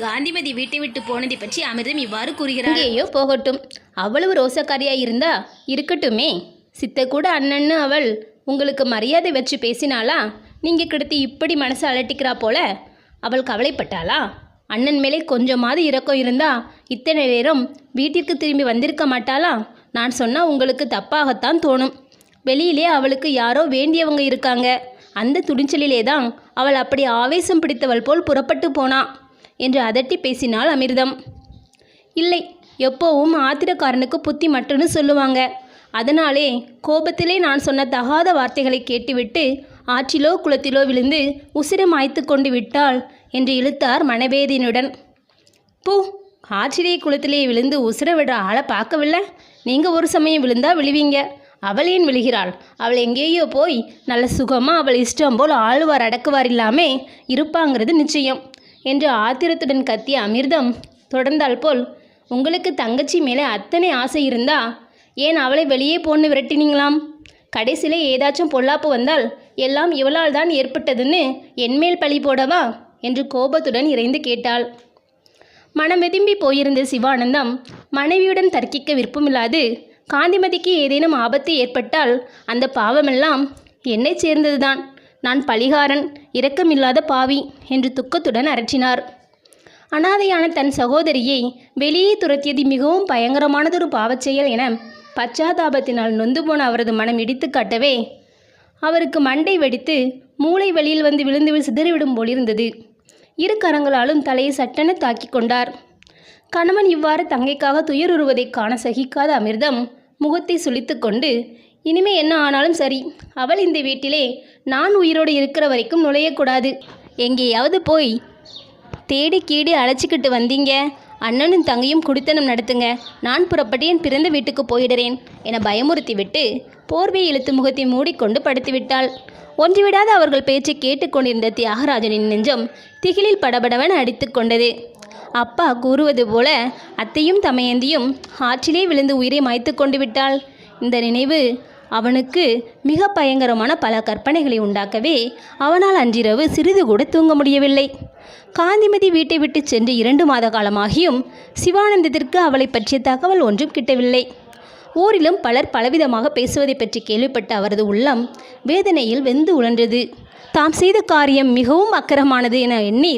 காந்திமதி வீட்டை விட்டு போனதை பற்றி அமிர்தம் இவ்வாறு கூறுகிறார் எங்கேயோ போகட்டும். அவ்வளவு ரோசக்காரியா இருந்தா இருக்கட்டுமே. சித்த கூட அண்ணன்னு அவள். உங்களுக்கு மரியாதை வச்சு பேசினாளா? நீங்கள் கிடத்தி இப்படி மனசை அலட்டிக்கிறா போல? அவள் கவலைப்பட்டாளா? அண்ணன் மேலே கொஞ்சமாவது இறக்கம் இருந்தா இத்தனை நேரம் வீட்டிற்கு திரும்பி வந்திருக்க மாட்டாளா? நான் சொன்னால் உங்களுக்கு தப்பாகத்தான் தோணும். வெளியிலே அவளுக்கு யாரோ வேண்டியவங்க இருக்காங்க. அந்த துணிச்சலிலே தான் அவள் அப்படி ஆவேசம் பிடித்தவள் போல் புறப்பட்டு போனா. என்று அதட்டி பேசினாள் அமிர்தம். இல்லை எப்போவும் ஆத்திரக்காரனுக்கு புத்தி மட்டும்னு சொல்லுவாங்க. அதனாலே கோபத்திலே நான் சொன்ன தகாத வார்த்தைகளை கேட்டுவிட்டு ஆற்றிலோ குளத்திலோ விழுந்து உசிரை மாய்த்து கொண்டு விட்டாள் என்று இழுத்தார் மனவேதினுடன் பூ ஆற்றிலே குளத்திலே விழுந்து உசிர விடுற ஆளை பார்க்கவில்லை? நீங்கள் ஒரு சமயம் விழுந்தா விழுவீங்க. அவள் ஏன் விழுகிறாள்? அவள் எங்கேயோ போய் நல்ல சுகமாக அவள் இஷ்டம் போல் ஆளுவார் அடக்குவார் இல்லாமே இருப்பாங்கிறது நிச்சயம். என்று ஆத்திரத்துடன் கத்திய அமிர்தம் தொடர்ந்தால் போல் உங்களுக்கு தங்கச்சி மேலே அத்தனை ஆசை இருந்தா ஏன் அவளை வெளியே போன்னு விரட்டினீங்களாம்? கடைசியில் ஏதாச்சும் பொல்லாப்பு வந்தால் எல்லாம் இவளால் தான் ஏற்பட்டதுன்னு என்மேல் பழி போடவா? என்று கோபத்துடன் இறைந்து கேட்டாள். மனம் வெதும்பி போயிருந்த சிவானந்தம் மனைவியுடன் தர்க்கிக்க விருப்பமில்லாது காந்திமதிக்கு ஏதேனும் ஆபத்து ஏற்பட்டால் அந்த பாவமெல்லாம் என்னை சேர்ந்ததுதான். நான் பழிகாரன் இரக்கமில்லாத பாவி என்று துக்கத்துடன் அரற்றினார். அனாதையான தன் சகோதரியை வெளியே துரத்தியது மிகவும் பயங்கரமானதொரு பாவச் செயல் என பச்சாதாபத்தினால் நொந்து போன அவரது மனம் இடித்து காட்டவே அவருக்கு மண்டை வெடித்து மூளை வழியில் வந்து விழுந்து சிதறிவிடும் போலிருந்தது. இரு கரங்களாலும் தலையை சட்டென தாக்கி கொண்டார். கணவன் இவ்வாறு தங்கைக்காக துயருறுவதை காண சகிக்காத அமிர்தம் முகத்தை சுளித்து கொண்டு இனிமே என்ன ஆனாலும் சரி. அவள் இந்த வீட்டிலே நான் உயிரோடு இருக்கிற வரைக்கும் நுழையக்கூடாது. எங்கேயாவது போய் தேடி கீடி அழைச்சிக்கிட்டு வந்தீங்க. அண்ணனும் தங்கையும் குடித்தனம் நடத்துங்க. நான் புறப்பட்டு என் பிறந்த வீட்டுக்கு போயிடுறேன் என பயமுறுத்தி விட்டு போர்வை இழுத்து முகத்தை மூடிக்கொண்டு படுத்துவிட்டாள். ஒன்றுவிடாத அவர்கள் பேச்சை கேட்டுக்கொண்டிருந்த தியாகராஜனின் நெஞ்சம் திகிலில் படபடவென அடித்து கொண்டது. அப்பா கூறுவது போல அத்தையும் தமையந்தியும் ஆற்றிலே விழுந்து உயிரை மாய்த்து கொண்டு விட்டாள். இந்த நினைவு அவனுக்கு மிக பயங்கரமான பல கற்பனைகளை உண்டாக்கவே அவனால் அன்றிரவு சிறிது கூட தூங்க முடியவில்லை. காந்திமதி வீட்டை விட்டு சென்று இரண்டு மாத காலமாகியும் சிவானந்தத்திற்கு அவளை பற்றிய தகவல் ஒன்றும் கிட்டவில்லை. ஊரிலும் பலர் பலவிதமாக பேசுவதை பற்றி கேள்விப்பட்ட அவரது உள்ளம் வேதனையில் வெந்து உழன்றது. தாம் செய்த காரியம் மிகவும் அக்கரமானது என எண்ணி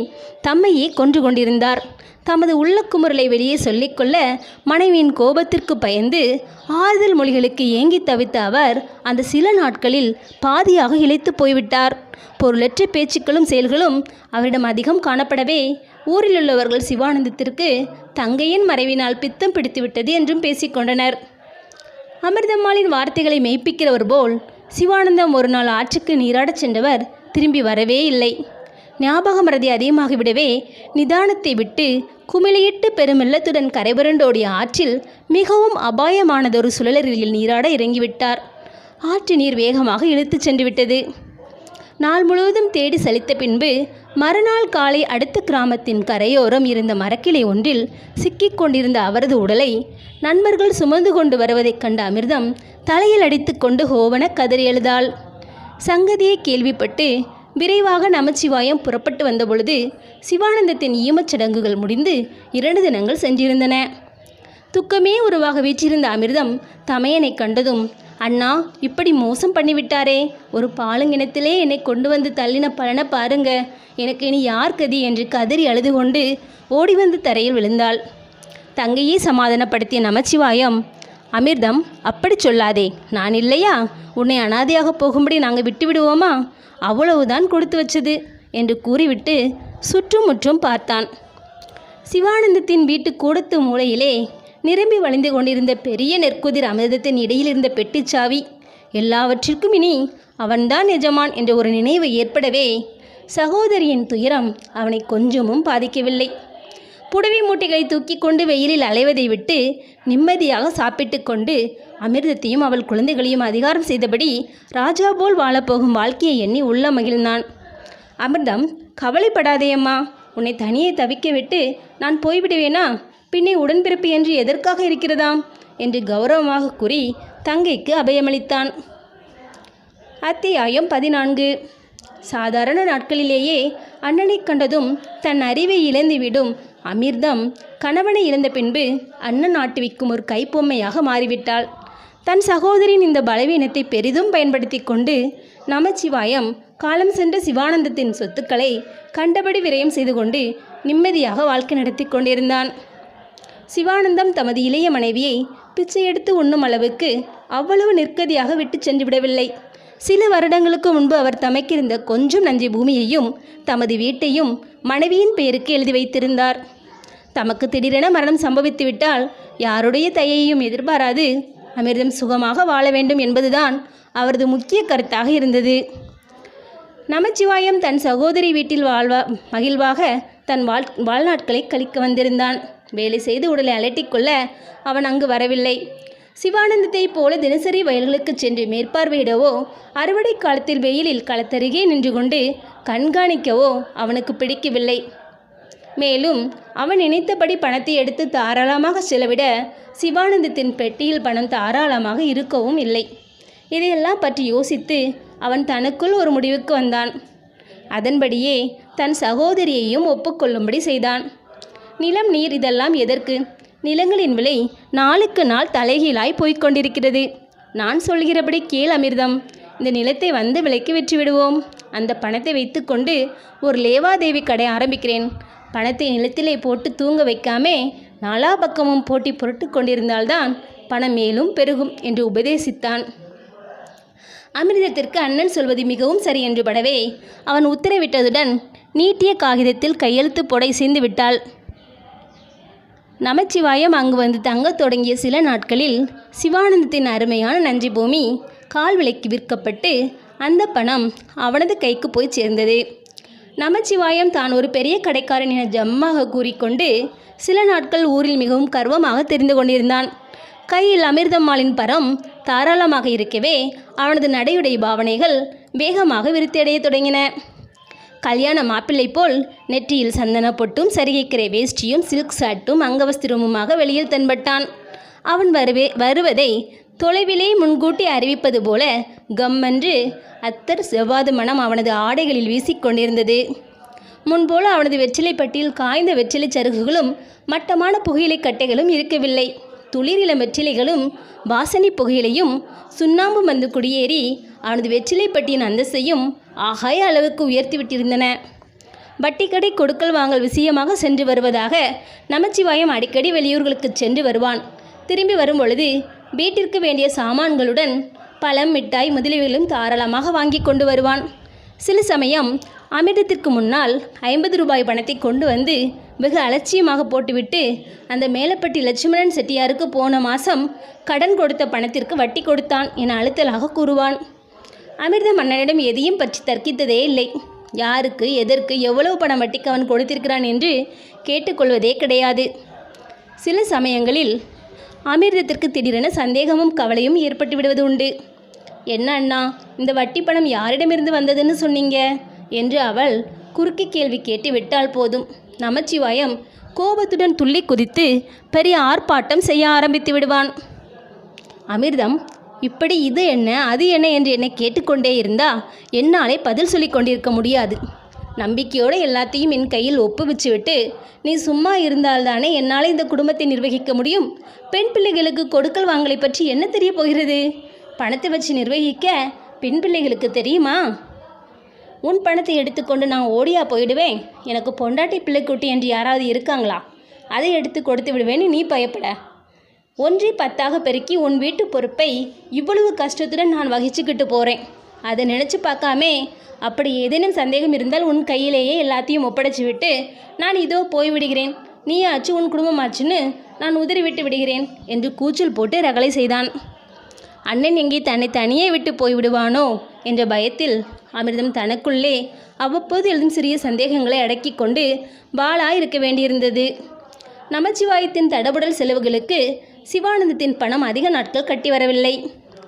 தம்மையே கொன்று கொண்டிருந்தார். தமது உள்ள குமுறலை வெளியே சொல்லிக்கொள்ள மனைவியின் கோபத்திற்கு பயந்து ஆறுதல் மொழிகளுக்கு ஏங்கி தவித்த அவர் அந்த சில நாட்களில் பாதியாக இழைத்து போய்விட்டார். பொருளற்ற பேச்சுக்களும் செயல்களும் அவரிடம் அதிகம் காணப்படவே ஊரில் உள்ளவர்கள் சிவானந்தத்திற்கு தங்கையின் மறைவினால் பித்தம் பிடித்துவிட்டது என்றும் பேசிக்கொண்டனர் அமிர்தம்மாளின் வார்த்தைகளை மெய்ப்பிக்கிறவர் போல் சிவானந்தம் ஒரு நாள் ஆற்றுக்கு நீராடச் சென்றவர் திரும்பி வரவே இல்லை. ஞாபக மறதி அதிகமாகிவிடவே நிதானத்தை விட்டு குமிழியிட்டு பெருமெல்லத்துடன் கரைபுரண்டோடிய ஆற்றில் மிகவும் அபாயமானதொரு சுழலரில் நீராட இறங்கிவிட்டார். ஆற்று நீர் வேகமாக இழுத்துச் சென்று விட்டது நாள் முழுவதும் தேடி சலித்த பின்பு மறுநாள் காலை அடுத்த கிராமத்தின் கரையோரம் இருந்த மரக்கிளை ஒன்றில் சிக்கிக் கொண்டிருந்த அவரது உடலை நண்பர்கள் சுமந்து கொண்டு வருவதைக் கண்ட அமிர்தம் தலையில் அடித்துக்கொண்டு ஹோவன கதறி எழுதாள் சங்கதியை கேள்விப்பட்டு விரைவாக நமச்சிவாயம் புறப்பட்டு வந்தபொழுது சிவானந்தத்தின் ஈமச் சடங்குகள் முடிந்து இரண்டு தினங்கள் சென்றிருந்தன. துக்கமே உருவாக வீற்றிருந்த அமிர்தம் தமையனை கண்டதும் அண்ணா இப்படி மோசம் பண்ணிவிட்டாரே. ஒரு பாலுங்கிணத்திலே என்னை கொண்டு வந்து தள்ளின பலனை பாருங்க. எனக்கு இனி யார் கதி? என்று கதறி அழுது கொண்டு ஓடி வந்து தரையில் விழுந்தாள். தங்கையே சமாதானப்படுத்திய நமச்சிவாயம் அமிர்தம் அப்படி சொல்லாதே. நான் இல்லையா? உன்னை அனாதையாக போகும்படி நாங்கள் விட்டு விடுவோமா அவ்வளவுதான் கொடுத்து வச்சது என்று கூறிவிட்டு சுற்றுமுற்றும் பார்த்தான். சிவானந்தத்தின் வீட்டு கூடத்து மூலையிலே நிரம்பி வழிந்து கொண்டிருந்த பெரிய நெற்குதிர் அமிர்தத்தின் இடையில் இருந்த பெட்டிச்சாவி எல்லாவற்றிற்கும் இனி அவன்தான் எஜமான் என்ற ஒரு நினைவு ஏற்படவே சகோதரியின் துயரம் அவனை கொஞ்சமும் பாதிக்கவில்லை. புடவை மூட்டைகளை தூக்கி கொண்டு வெயிலில் அலைவதை விட்டு நிம்மதியாக சாப்பிட்டு கொண்டு அமிர்தத்தையும் அவள் குழந்தைகளையும் அதிகாரம் செய்தபடி ராஜா போல் வாழப்போகும் வாழ்க்கையை எண்ணி உள்ள மகிழ்ந்தான். அமிர்தம் கவலைப்படாதேயம்மா உன்னை தனியே தவிக்க விட்டு நான் போய்விடுவேனா? பின்னே உடன்பிறப்பு என்று எதற்காக இருக்கிறதாம்? என்று கௌரவமாக கூறி தங்கைக்கு அபயமளித்தான். அத்தியாயம் பதினான்கு. சாதாரண நாட்களிலேயே அண்ணனை கண்டதும் தன் அறிவை இழந்துவிடும் அமிர்தம் கணவனை இழந்த பின்பு அண்ணன் ஆட்டுவிக்கும் ஒரு கைப்பொம்மையாக மாறிவிட்டாள். தன் சகோதரின் இந்த பலவீனத்தை பெரிதும் பயன்படுத்தி கொண்டு நமச்சிவாயம் காலம் சென்ற சிவானந்தத்தின் சொத்துக்களை கண்டபடி விரயம் செய்து கொண்டு நிம்மதியாக வாழ்க்கை நடத்தி கொண்டிருந்தான். சிவானந்தம் தமது இளைய மனைவியை பிச்சை எடுத்து உண்ணும் அளவுக்கு அவ்வளவு நிற்கதியாக விட்டு சென்று விடவில்லை சில வருடங்களுக்கு முன்பு அவர் தமக்கிருந்த கொஞ்சம் நஞ்சை பூமியையும் தமது வீட்டையும் மனைவியின் பெயருக்கு எழுதி வைத்திருந்தார். தமக்கு திடீரென மரணம் சம்பவித்துவிட்டால் யாருடைய தயையும் எதிர்பாராது. அமிர்தம் சுகமாக வாழ வேண்டும் என்பதுதான் அவரது முக்கிய கருத்தாக இருந்தது. நமச்சிவாயம் தன் சகோதரி வீட்டில் வாழ்வா மகிழ்வாக தன் வாழ் வாழ்நாட்களை கழிக்க வந்திருந்தான். வேலை செய்து உடலை அலட்டிக்கொள்ள அவன் அங்கு வரவில்லை. சிவானந்தத்தைப் போல தினசரி வயல்களுக்கு சென்று மேற்பார்வையிடவோ அறுவடை காலத்தில் வெயிலில் களத்தருகே நின்று கொண்டு கண்காணிக்கவோ அவனுக்கு பிடிக்கவில்லை. மேலும் அவன் நினைத்தபடி பணத்தை எடுத்து தாராளமாக செலவிட சிவானந்தத்தின் பெட்டியில் பணம் தாராளமாக இருக்கவும் இல்லை. இதையெல்லாம் பற்றி யோசித்து அவன் தனக்குள் ஒரு முடிவுக்கு வந்தான். அதன்படியே தன் சகோதரியையும் ஒப்புக்கொள்ளும்படி செய்தான். நிலம் நீர் இதெல்லாம் எதற்கு? நிலங்களின் விலை நாளுக்கு நாள் தலைகீழாய் போய்க் கொண்டிருக்கிறது. நான் சொல்கிறபடி கேள் அமிர்தம். இந்த நிலத்தை வந்து விலைக்கு விற்றுவிடுவோம். அந்த பணத்தை வைத்துக்கொண்டு ஒரு லேவாதேவி கடை ஆரம்பிக்கிறேன். பணத்தை நிலத்திலே போட்டு தூங்க வைக்காமே நாலா பக்கமும் போட்டி புரட்டு கொண்டிருந்தால்தான் பணம் மேலும் பெருகும் என்று உபதேசித்தான். அமிர்தத்திற்கு அண்ணன் சொல்வது மிகவும் சரி என்று படவே அவன் உத்தரவிட்டதுடன் நீட்டிய காகிதத்தில் கையெழுத்து பொடை இசைந்து விட்டாள். நமச்சிவாயம் அங்கு வந்து தங்கத் தொடங்கிய சில நாட்களில் சிவானந்தத்தின் அருமையான நஞ்சி பூமி கால் விலைக்கு விற்கப்பட்டு அந்த பணம் அவனது கைக்கு போய் சேர்ந்தது. நமச்சிவாயம் தான் ஒரு பெரிய கடைக்காரன் என ஜம்மாக கூறிக்கொண்டு சில நாட்கள் ஊரில் மிகவும் கர்வமாக தெரிந்து கொண்டிருந்தான். கையில் அமிர்தம்மாளின் பரம் தாராளமாக இருக்கவே அவனது நடையுடை பாவனைகள் வேகமாக விருத்தியடையத் தொடங்கின. கல்யாண மாப்பிள்ளை போல் நெற்றியில் சந்தன பொட்டும் சரிகைக்கிறை வேஷ்டியும் சில்க் சாட்டும் அங்கவஸ்திரமுமாக வெளியில் தென்பட்டான். அவன் வருவே வருவதை தொலைவிலே முன்கூட்டி அறிவிப்பது போல கம்மென்று அத்தர் செவ்வாது மனம் அவனது ஆடைகளில் வீசிக்கொண்டிருந்தது. முன்போல அவனது வெற்றிலைப்பட்டியில் காய்ந்த வெற்றிலை சருகுகளும் மட்டமான புகையிலை கட்டைகளும் இருக்கவில்லை. துளிரிளம் வெற்றிலைகளும் வாசனை புகையிலையும் சுண்ணாம்பு வந்து குடியேறி அவனது வெற்றிலைப்பட்டியின் அந்தஸ்தையும் ஆகாய அளவுக்கு உயர்த்திவிட்டிருந்தன. வட்டிக்கடை கொடுக்கல் வாங்கல் விஷயமாக சென்று வருவதாக நமச்சிவாயம் அடிக்கடி வெளியூர்களுக்கு சென்று வருவான். திரும்பி வரும் பொழுது வீட்டிற்கு வேண்டிய சாமான்களுடன் பழம் மிட்டாய் முதலியவைகளும் தாராளமாக வாங்கி கொண்டு வருவான். சில சமயம் அமிர்தத்திற்கு முன்னால் ஐம்பது ரூபாய் பணத்தை கொண்டு வந்து வெகு அலட்சியமாக போட்டுவிட்டு அந்த மேலப்பட்டி லட்சுமணன் செட்டியாருக்கு போன மாதம் கடன் கொடுத்த பணத்திற்கு வட்டி கொடுத்தான் என அழுத்தலாக கூறுவான். அமிர்த மன்னனிடம் எதையும் பற்றி தர்க்கித்ததே இல்லை. யாருக்கு எதற்கு எவ்வளவு பணம் வட்டிக்கு அவன் கொடுத்திருக்கிறான் என்று கேட்டுக்கொள்வதே கிடையாது. சில சமயங்களில் அமிர்தத்திற்கு திடீரென சந்தேகமும் கவலையும் ஏற்பட்டு விடுவது உண்டு. என்ன அண்ணா இந்த வட்டி பணம் யாரிடமிருந்து வந்ததுன்னு சொன்னீங்க? என்று அவள் குறுக்கி கேள்வி கேட்டு விட்டால் போதும். நமச்சிவாயம் கோபத்துடன் துள்ளி குதித்து பெரிய ஆர்ப்பாட்டம் செய்ய ஆரம்பித்து விடுவான். அமிர்தம் இப்படி இது என்ன அது என்ன? என்று என்னை கேட்டுக்கொண்டே இருந்தா என்னாலே பதில் சொல்லி கொண்டிருக்க முடியாது. நம்பிக்கையோடு எல்லாத்தையும் என் கையில் ஒப்புவிச்சு விட்டு நீ சும்மா இருந்தால்தானே என்னால் இந்த குடும்பத்தை நிர்வகிக்க முடியும்? பெண் பிள்ளைகளுக்கு கொடுக்கல் வாங்கலை பற்றி என்ன தெரிய போகிறது? பணத்தை வச்சு நிர்வகிக்க பெண் பிள்ளைகளுக்கு தெரியுமா? உன் பணத்தை எடுத்துக்கொண்டு நான் ஓடியா போயிடுவேன். எனக்கு பொண்டாட்டி பிள்ளைக்குட்டி என்று யாராவது இருக்காங்களா? அதை எடுத்து கொடுத்து விடுவேன்னு நீ பயப்பட. ஒன்றை பத்தாக பெருக்கி உன் வீட்டு பொறுப்பை இவ்வளவு கஷ்டத்துடன் நான் வகிச்சுக்கிட்டு போகிறேன் அதை நினச்சி பார்க்காமே அப்படி ஏதேனும் சந்தேகம் இருந்தால் உன் கையிலேயே எல்லாத்தையும் ஒப்படைச்சு விட்டு நான் இதோ போய்விடுகிறேன். நீயாச்சு உன் குடும்பமாச்சுன்னு நான் உதறி விட்டு விடுகிறேன் என்று கூச்சல் போட்டு ரகளை செய்தான். அண்ணன் எங்கே தன்னை தனியே விட்டு போய்விடுவானோ? என்ற பயத்தில் அமிர்தம் தனக்குள்ளே அவ்வப்போது எழுதும் சிறிய சந்தேகங்களை அடக்கி கொண்டு பாலாய் இருக்க வேண்டியிருந்தது. நமச்சிவாயத்தின் தடபுடல் செலவுகளுக்கு சிவானந்தத்தின் பணம் அதிக நாட்கள் கட்டி வரவில்லை.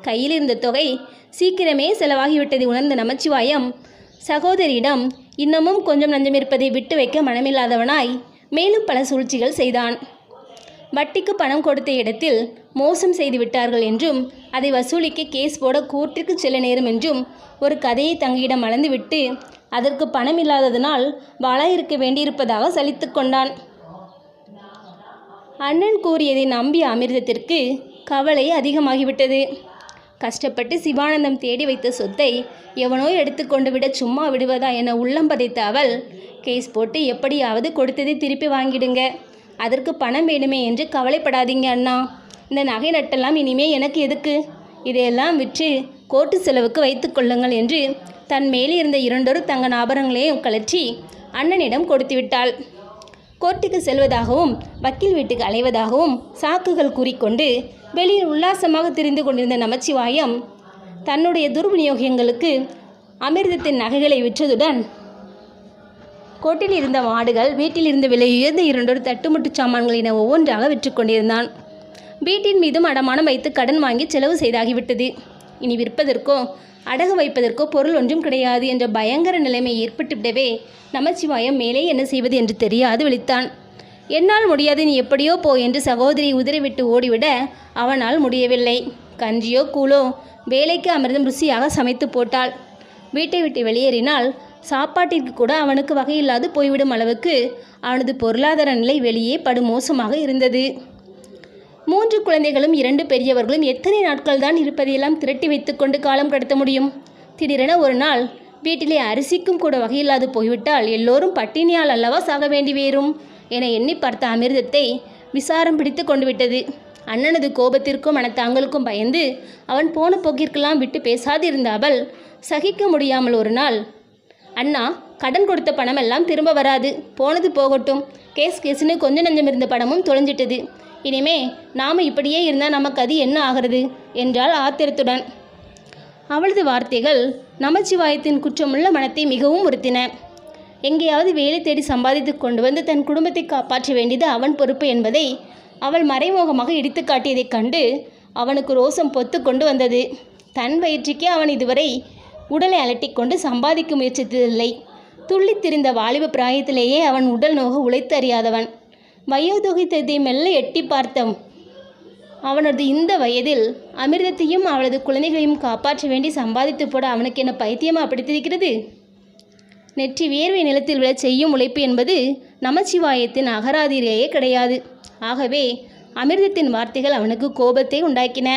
கையில் இருந்த தொகை சீக்கிரமே செலவாகிவிட்டதை உணர்ந்த நமச்சிவாயம் சகோதரியிடம் இன்னமும் கொஞ்சம் நஞ்சம் இருப்பதை விட்டு வைக்க மனமில்லாதவனாய் மேலும் பல சூழ்ச்சிகள் செய்தான். வட்டிக்கு பணம் கொடுத்த இடத்தில் மோசம் செய்து விட்டார்கள் என்றும் அதை வசூலிக்க கேஸ் போட கோர்ட்டிற்கு செல்ல நேரும் என்றும் ஒரு கதையை தங்கியிடம் அளந்துவிட்டு அதற்கு பணம் இல்லாததனால் வாழ இருக்க வேண்டியிருப்பதாக சலித்து கொண்டான். அண்ணன் கூறியதை நம்பிய அமிர்தத்திற்கு கவலை அதிகமாகிவிட்டது. கஷ்டப்பட்டு சிவானந்தம் தேடி வைத்த சொத்தை எவனோ எடுத்துக்கொண்டு விட சும்மா விடுவதா என உள்ளம் பதைத்த அவள் கேஸ் போட்டு எப்படியாவது கொடுத்ததை திருப்பி வாங்கிடுங்க. அதற்கு பணம் வேணுமே என்று கவலைப்படாதீங்க அண்ணா. இந்த நகை நட்டெல்லாம் இனிமே எனக்கு எதுக்கு? இதையெல்லாம் விற்று கோர்ட்டு செலவுக்கு வைத்து கொள்ளுங்கள் என்று தன் மேலே இருந்த இரண்டொரு தங்க ஆபரணங்களையும் கழற்றி அண்ணனிடம் கொடுத்து விட்டாள் கோர்ட்டுக்கு செல்வதாகவும் வக்கீல் வீட்டுக்கு அலைவதாகவும் சாக்குகள் கூறிக்கொண்டு வெளியில் உல்லாசமாக திரிந்து கொண்டிருந்த நமச்சிவாயம் தன்னுடைய துர்விநியோகங்களுக்கு அமிர்தத்தின் நகைகளை விற்றதுடன் கோட்டில் இருந்த மாடுகள் வீட்டில் இருந்த விலை உயர்ந்த இரண்டொரு தட்டுமுட்டு சாமான்கள் என ஒவ்வொன்றாக விற்று கொண்டிருந்தான். வீட்டின் மீதும் அடமானம் வைத்து கடன் வாங்கி செலவு செய்தாகிவிட்டது. இனி விற்பதற்கோ அடகு வைப்பதற்கோ பொருள் ஒன்றும் கிடையாது என்ற பயங்கர நிலைமை ஏற்பட்டுவிடவே நமச்சிவாயம் மேலே என்ன செய்வது என்று தெரியாது விழித்தான். என்னால் முடியாது நீ எப்படியோ போ என்று சகோதரி உதறிவிட்டு ஓடிவிட அவனால் முடியவில்லை. கஞ்சியோ கூழோ வேலைக்கு அமிர்தம் ருசியாக சமைத்து போட்டாள். வீட்டை விட்டு வெளியேறினால் சாப்பாட்டிற்கு கூட அவனுக்கு வகையில்லாது போய்விடும் அளவுக்கு அவனது பொருளாதார நிலை வெளியே படுமோசமாக இருந்தது. மூன்று குழந்தைகளும் இரண்டு பெரியவர்களும் எத்தனை நாட்கள் தான் இருப்பதையெல்லாம் திரட்டி வைத்துக்கொண்டு காலம் கடத்த முடியும்? திடீரென ஒரு நாள் வீட்டிலே அரிசிக்கும் கூட வகையில்லாது போய்விட்டால் எல்லோரும் பட்டினியால் அல்லவா சாக வேண்டி வேறும்? என எண்ணி பார்த்த அமிர்தத்தை விசாரம் பிடித்து கொண்டு விட்டது. அண்ணனது கோபத்திற்கும் மனத்தாங்களுக்கும் பயந்து அவன் போன போக்கிற்கெல்லாம் விட்டு பேசாதிருந்த அவள் சகிக்க முடியாமல் ஒரு நாள் அண்ணா கடன் கொடுத்த பணமெல்லாம் திரும்ப வராது. போனது போகட்டும். கேஸ் கேஸ்னு கொஞ்சம் நஞ்சம் இருந்த பணமும் தொலைஞ்சிட்டது. இனிமே நாம் இப்படியே இருந்தால் நமக்கு அது என்ன ஆகிறது? என்றாள் ஆத்திரத்துடன். அவளது வார்த்தைகள் நமச்சிவாயத்தின் குற்றமுள்ள மனத்தை மிகவும் உறுத்தின. எங்கேயாவது வேலை தேடி சம்பாதித்து கொண்டு வந்து தன் குடும்பத்தை காப்பாற்ற வேண்டியது அவன் பொறுப்பு என்பதை அவள் மறைமுகமாக இடித்து காட்டியதைக் கண்டு அவனுக்கு ரோசம் பொத்து கொண்டு வந்தது. தன் வயிற்றுக்கே அவன் இதுவரை உடலை அலட்டிக்கொண்டு சம்பாதிக்க முயற்சித்ததில்லை. துள்ளித் திரிந்த வாலிப பிராயத்திலேயே அவன் உடல் நோக உழைத்து அறியாதவன். வயோதொகைத்ததை மெல்ல எட்டி பார்த்தவன் அவனது இந்த வயதில் அமிர்தத்தையும் அவளது குழந்தைகளையும் காப்பாற்ற வேண்டி சம்பாதித்து போட அவனுக்கு என்ன பைத்தியமா பிடித்திருக்கிறது? நெற்றி வேர்வை நிலத்தில் விழச் செய்யும் உழைப்பு என்பது நமச்சிவாயத்தின் அகராதியிலேயே கிடையாது. ஆகவே அமிர்தத்தின் வார்த்தைகள் அவனுக்கு கோபத்தை உண்டாக்கின.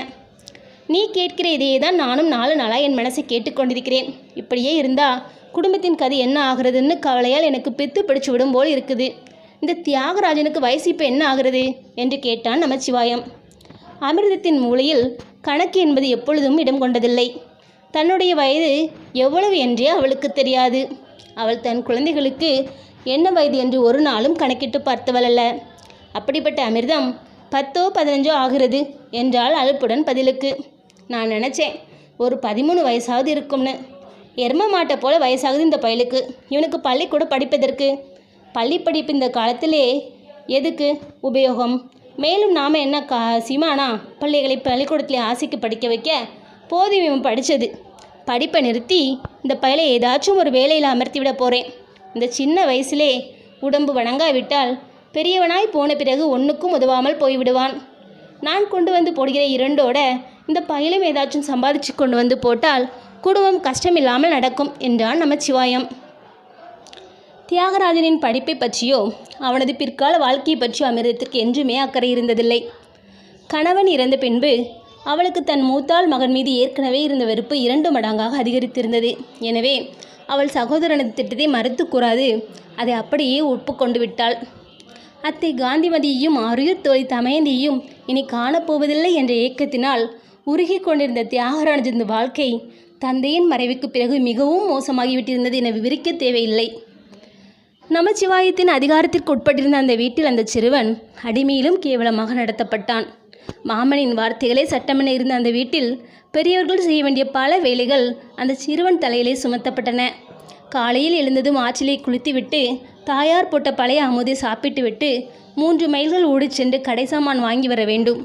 நீ கேட்கிற இதையே தான் நானும் நாலு நாளாக என் மனசை கேட்டுக்கொண்டிருக்கிறேன் இப்படியே இருந்தால் குடும்பத்தின் கதை என்ன ஆகிறதுன்னு கவலையால் எனக்கு பித்து பிடிச்சு விடும் போல் இருக்குது. இந்த தியாகராஜனுக்கு வயசு இப்போ என்ன ஆகிறது? என்று கேட்டான் நமச்சிவாயம். அமிர்தத்தின் மூலையில் கணக்கு என்பது எப்பொழுதும் இடம் கொண்டதில்லை. தன்னுடைய வயது எவ்வளவு என்றே அவளுக்கு தெரியாது. அவள் தன் குழந்தைகளுக்கு என்ன வயது என்று ஒரு நாளும் கணக்கிட்டு பார்த்தவள் அல்ல. அப்படிப்பட்ட அமிர்தம் பத்தோ பதினஞ்சோ ஆகிறது என்றால் அழுப்புடன் பதிலுக்கு. நான் நினச்சேன் ஒரு பதிமூணு வயசாவது இருக்கும்னு. எரும மாட்டை போல வயசாகுது இந்த பயலுக்கு. இவனுக்கு பள்ளிக்கூடம் படிப்பதற்கு. பள்ளி படிப்பு இந்த காலத்திலே எதுக்கு? உபயோகம். மேலும் நாம் என்ன கா சீமானா? பிள்ளைகளை பள்ளிக்கூடத்தில் ஆசைக்கு படிக்க வைக்க போதும் இவன் படித்தது படிப்பை நிறுத்தி இந்த பயலை ஏதாச்சும் ஒரு வேலையில் அமர்த்தி விட போகிறேன் இந்த சின்ன வயசுலே உடம்பு வணங்காவிட்டால் பெரியவனாய் போன பிறகு ஒன்றுக்கும் உதவாமல் போய்விடுவான். நான் கொண்டு வந்து போடுகிற இரண்டோட இந்த பயிலும் ஏதாச்சும் சம்பாதிச்சு கொண்டு வந்து போட்டால் குடும்பம் கஷ்டமில்லாமல் நடக்கும் என்றான் நமச்சிவாயம். தியாகராஜனின் படிப்பை பற்றியோ அவனது பிற்கால வாழ்க்கையை பற்றியோ அமிர்தத்திற்கு என்றுமே அக்கறை இருந்ததில்லை. கணவன் இறந்த பின்பு அவளுக்கு தன் மூத்தாள் மகன் மீது ஏற்கனவே இருந்த வெறுப்பு இரண்டு மடங்காக அதிகரித்திருந்தது. எனவே அவள் சகோதரனது திட்டத்தை மறுத்து கூறாது. அதை அப்படியே ஒப்புக்கொண்டு விட்டாள். அத்தை காந்திமதியையும் அரியூர் தோழி தமயந்தியையும் இனி காணப்போவதில்லை என்ற ஏக்கத்தினால் உருகி கொண்டிருந்த தியாகராஜன் வாழ்க்கை தந்தையின் மறைவுக்கு பிறகு மிகவும் மோசமாகிவிட்டிருந்தது என விவரிக்க தேவையில்லை. நமச்சிவாயத்தின் அதிகாரத்திற்கு உட்பட்டிருந்த அந்த வீட்டில் அந்த சிறுவன் அடிமையிலும் கேவலமாக நடத்தப்பட்டான். மாமனின் வார்த்தைகளே சட்டமென இருந்த அந்த வீட்டில் பெரியவர்கள் செய்ய வேண்டிய பல வேலைகள் அந்த சிறுவன் தலையிலே சுமத்தப்பட்டன. காலையில் எழுந்ததும் ஆற்றிலே குளித்துவிட்டு தாயார் போட்ட பழைய அமுதை சாப்பிட்டுவிட்டு மூன்று மைல்கள் ஓடிச் சென்று கடை சாமான் வாங்கி வர வேண்டும்.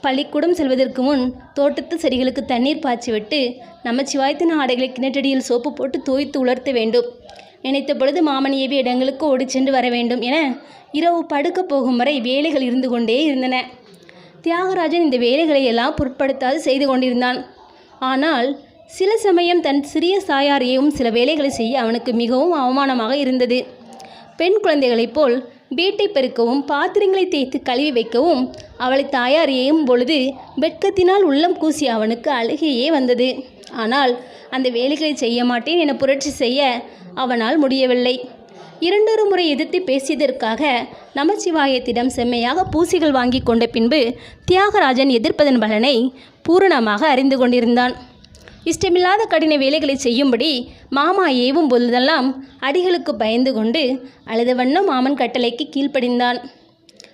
பள்ளிக்கூடம் செல்வதற்கு முன் தோட்டத்து செடிகளுக்கு தண்ணீர் பாய்ச்சிவிட்டு சிவாய்த்தின ஆடைகளை கிணற்றடியில் சோப்பு போட்டு தோய்த்து உலர்த்த வேண்டும். நினைத்த பொழுது மாமன் ஏவிய இடங்களுக்கு ஓடிச் சென்று வர வேண்டும் என இரவு படுக்க போகும் வரை வேலைகள் இருந்து கொண்டே இருந்தன. தியாகராஜன் இந்த வேலைகளை எல்லாம் பொருட்படுத்தாது செய்து கொண்டிருந்தான். ஆனால் சில சமயம் தன் சிறிய தாயாரையும் சில வேலைகளை செய்ய அவனுக்கு மிகவும் அவமானமாக இருந்தது. பெண் குழந்தைகளைப் போல் வீட்டை பெருக்கவும் பாத்திரங்களை தேய்த்து கழுவி வைக்கவும் அவளை தாயார் ஏயும் பொழுது வெட்கத்தினால் உள்ளம் கூசி அவனுக்கு அழுகையே வந்தது. ஆனால் அந்த வேலைகளை செய்ய மாட்டேன் என புரட்சி செய்ய அவனால் முடியவில்லை. இரண்டொரு முறை எதிர்த்து பேசியதற்காக நமச்சிவாயத்திடம் செம்மையாக பூசிகள் வாங்கி கொண்ட பின்பு தியாகராஜன் எதிர்ப்பதன் பலனை பூரணமாக அறிந்து கொண்டிருந்தான். இஷ்டமில்லாத கடின வேலைகளை செய்யும்படி மாமா ஏவும் பொழுதெல்லாம் அடிகளுக்கு பயந்து கொண்டு அழுத வண்ணம் மாமன் கட்டளைக்கு கீழ்ப்படிந்தான்.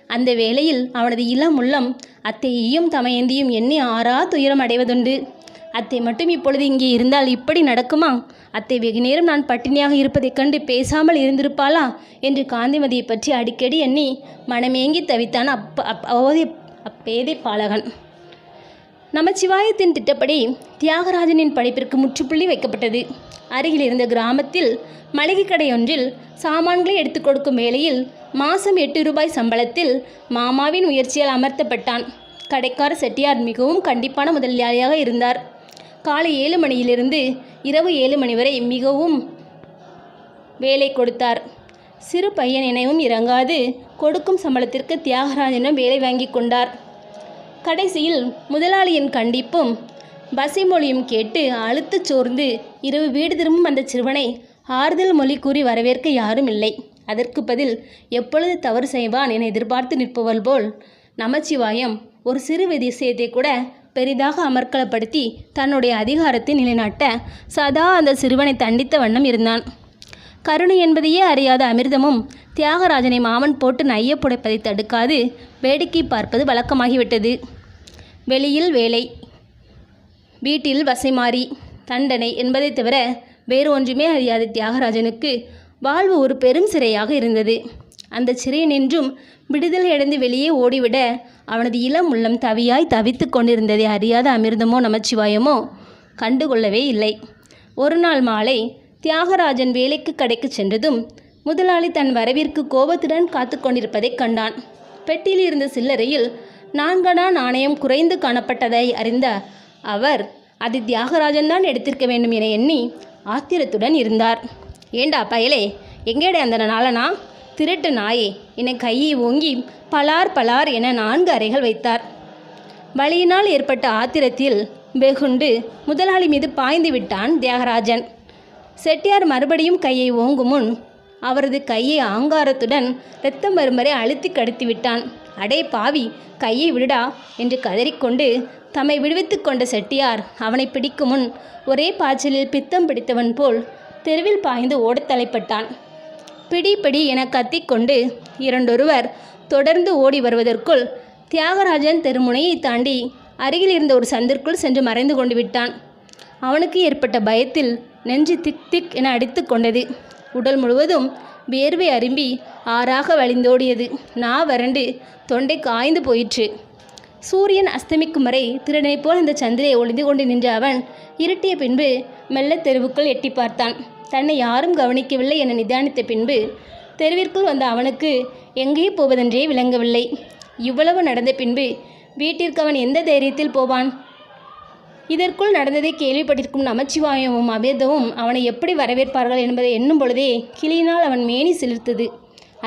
அந்த வேளையில் அவனது இளம் உள்ளம் அத்தையையும் தமையந்தியும் எண்ணி ஆறா துயரம் அடைவதுண்டு. அத்தை மட்டும் இப்பொழுது இங்கே இருந்தால் இப்படி நடக்குமா? அத்தை வெகு நேரம் நான் பட்டினியாக இருப்பதைக் கண்டு பேசாமல் இருந்திருப்பாளா? என்று காந்திமதியை பற்றி அடிக்கடி எண்ணி மனமேங்கி தவித்தான் அப்ப அப் அப்பேதை பாலகன். நமச்சிவாயத்தின் திட்டப்படி தியாகராஜனின் படிப்பிற்கு முற்றுப்புள்ளி வைக்கப்பட்டது. அருகில் இருந்த கிராமத்தில் மளிகை கடையொன்றில் சாமான்களை எடுத்து கொடுக்கும் வேளையில் மாதம் எட்டு ரூபாய் சம்பளத்தில் மாமாவின் முயற்சியால் அமர்த்தப்பட்டான். கடைக்கார செட்டியார் மிகவும் கண்டிப்பான முதலாளியாக இருந்தார். காலை ஏழு மணியிலிருந்து இரவு ஏழு மணி வரை மிகவும் வேலை கொடுத்தார். சிறு பையன் எனவும் இறங்காது கொடுக்கும் சம்பளத்திற்கு தியாகராஜனும் வேலை வாங்கி கொண்டார். கடைசியில் முதலாளியின் கண்டிப்பும் பசை மொழியும் கேட்டு அழுத்துச் சோர்ந்து இரவு வீடு திரும்பும் அந்த சிறுவனை ஆறுதல் மொழி கூறி வரவேற்க யாரும் இல்லை. அதற்கு பதில் எப்பொழுது தவறு செய்வான் என எதிர்பார்த்து நிற்பவள் போல் நமச்சிவாயம் ஒரு சிறு விஷயத்தை கூட பெரிதாக அமர்க்கலப்படுத்தி தன்னுடைய அதிகாரத்தை நிலைநாட்ட சதா அந்த சிறுவனை தண்டித்த வண்ணம் இருந்தான். கருணை என்பதையே அறியாத அமிர்தமும் தியாகராஜனை மாமன் போட்டு நைய புடைப்பதை தடுக்காது வேடிக்கை பார்ப்பது வழக்கமாகிவிட்டது. வெளியில் வேலை வீட்டில் வசைமாறி தண்டனை என்பதை தவிர வேறு ஒன்றுமே அறியாத தியாகராஜனுக்கு வாழ்வு ஒரு பெரும் சிறையாக இருந்தது. அந்த சிறை நின்றும் விடுதலை அடைந்து வெளியே ஓடிவிட அவனது இளம் உள்ளம் தவியாய் தவித்து கொண்டிருந்ததை அறியாத அமிர்தமோ நமச்சிவாயமோ கண்டுகொள்ளவே இல்லை. ஒரு நாள் மாலை தியாகராஜன் வேலைக்கு கடைக்கு சென்றதும் முதலாளி தன் வரவிற்கு கோபத்துடன் காத்து கொண்டிருப்பதைக் கண்டான். பெட்டியில் இருந்த சில்லறையில் நான்கணா நாணயம் குறைந்து காணப்பட்டதை அறிந்த அவர் அது தியாகராஜன் தான் எடுத்திருக்க வேண்டும் என எண்ணி ஆத்திரத்துடன் இருந்தார். ஏண்டா பயலே எங்கேடே அந்த நாளனா? திருட்டு நாயே என கையை ஓங்கி பலார் பலார் என நான்கு அறைகள் வைத்தார். வழியினால் ஏற்பட்ட ஆத்திரத்தில் வெகுண்டு முதலாளி மீது பாய்ந்து விட்டான் தியாகராஜன். செட்டியார் மறுபடியும் கையை ஓங்கும் முன் அவரது கையை ஆங்காரத்துடன் இரத்தம் வரும் வரை அழுத்தி கடித்து விட்டான். அடே பாவி கையை விடுடா என்று கதறிக்கொண்டு தம்மை விடுவித்து கொண்ட செட்டியார் அவனை பிடிக்கும் முன் ஒரே பாய்ச்சலில் பித்தம் பிடித்தவன் போல் தெருவில் பாய்ந்து ஓடத் தலைப்பட்டான். பிடி பிடி என கத்திக்கொண்டு இரண்டொருவர் தொடர்ந்து ஓடி வருவதற்குள் தியாகராஜன் தெருமுனையை தாண்டி அருகில் இருந்த ஒரு சந்திற்குள் சென்று மறைந்து கொண்டு விட்டான். அவனுக்கு ஏற்பட்ட பயத்தில் நெஞ்சு திக் திக் என அடித்து கொண்டது. உடல் முழுவதும் வேர்வை அரும்பி ஆறாக வழிந்தோடியது. நா வறண்டு தொண்டை காய்ந்து போயிற்று. சூரியன் அஸ்தமிக்கும் வரை திருடனைப் போல் அந்த சந்திரை ஒளிந்து கொண்டு நின்ற அவன் இருட்டிய பின்பு மெல்ல தெருவுக்குள் எட்டி பார்த்தான். தன்னை யாரும் கவனிக்கவில்லை என நிதானித்த பின்பு தெருவிற்குள் வந்த அவனுக்கு எங்கே போவதென்றே விளங்கவில்லை. இவ்வளவு நடந்த பின்பு வீட்டிற்கு அவன் எந்த தைரியத்தில் போவான்? இதற்குள் நடந்ததை கேள்விப்பட்டிருக்கும் நமச்சிவாயமும் அபேதமும் அவனை எப்படி வரவேற்பார்கள் என்பதை எண்ணும் பொழுதே கிளியினால் அவன் மேனி சிலிர்த்தது.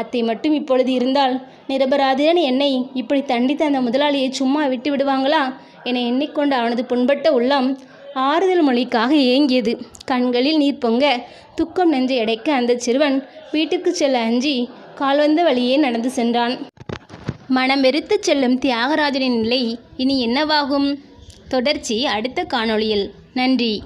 அத்தை மட்டும் இப்பொழுது இருந்தால் நிரபராதியான என்னை இப்படி தண்டித்த அந்த முதலாளியை சும்மா விட்டு விடுவாங்களா? என எண்ணிக்கொண்ட அவனது புண்பட்ட உள்ளம் ஆறுதல் மொழிக்காக ஏங்கியது. கண்களில் நீர் பொங்க துக்கம் நெஞ்சை அடைக்க அந்த சிறுவன் வீட்டுக்கு செல்ல அஞ்சி கால்வந்த வழியே நடந்து சென்றான். மனம் வெறுத்து செல்லும் தியாகராஜனின் நிலை இனி என்னவாகும்? தொடர்ச்சி அடுத்த காணொளியில். நன்றி.